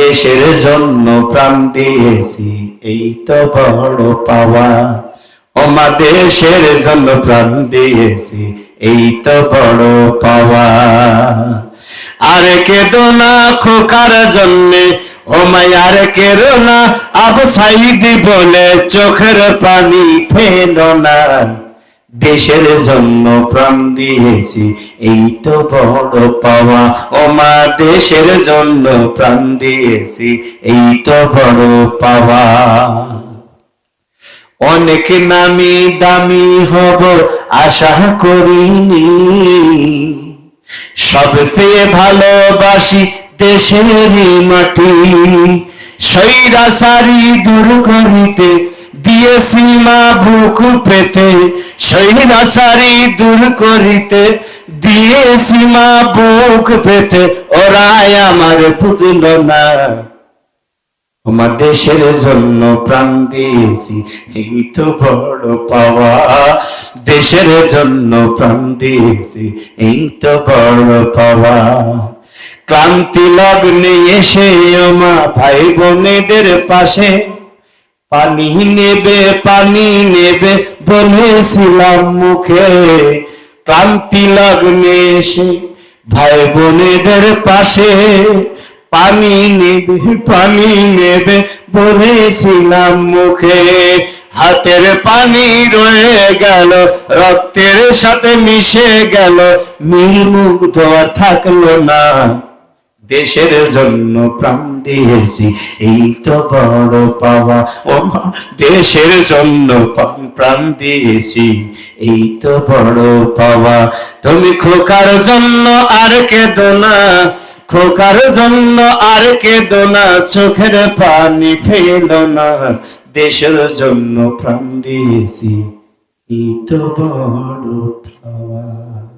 দেশের জন্য প্রাণ দিয়েছি, এই তো বড় পাওয়া। ওমা, দেশের জন্য প্রাণ দিয়েছি, এই তো বড় পাওয়া। আর কেদো না খোকার জন্যে ও মায়ার কেরো না আব সাইদি বলে চোখের পানি ফেলো না। দেশের জন্য প্রাণ দিয়েছি, এই তো বড় পাওয়া। ও মা, দেশের জন্য প্রাণ দিয়েছি, এই তো বড় পাওয়া। অনেক নামি দামি হব, আশা করিনি। সবচেয়ে ভালোবাসি দেশের মাটি, সৈরা সারি দূর করিতে দিয়েছি মা বুক পেতে সারি দূর করিতে মা বুক পেতে ওরাই আমার বুঝল না। আমার দেশের জন্য প্রাণ দিয়েছি, এই তো বড় পাওয়া। দেশের জন্য প্রাণ দিয়েছি, এই তো বড় পাওয়া। ক্লান্তি লগ্নে এসে আমা ভাই বোনেদের পাশে পানি নেবে পানি নেবে বলেছিলাম মুখে। ক্লান্তি লগ্নে এসে ভাই বোনেদের পাশে। পানি নেবে পানি নেবে বলেছিলাম মুখে। হাতের পানি রয়ে গেল, রক্তের সাথে মিশে গেল মুখ আর থাকল না। দেশের জন্য প্রাণ দিয়েছি, এই তো বড় পাওয়া। ও দেশের জন্য প্রাণ- দিয়েছি, এই তো বড় পাওয়া। তুমি খোকার জন্য আর কেঁদো না, খোকার জন্য আর কেঁদো না, চোখের পানি ফেল না। দেশের জন্য প্রাণ দিয়েছি, এই তো বড় পাওয়া।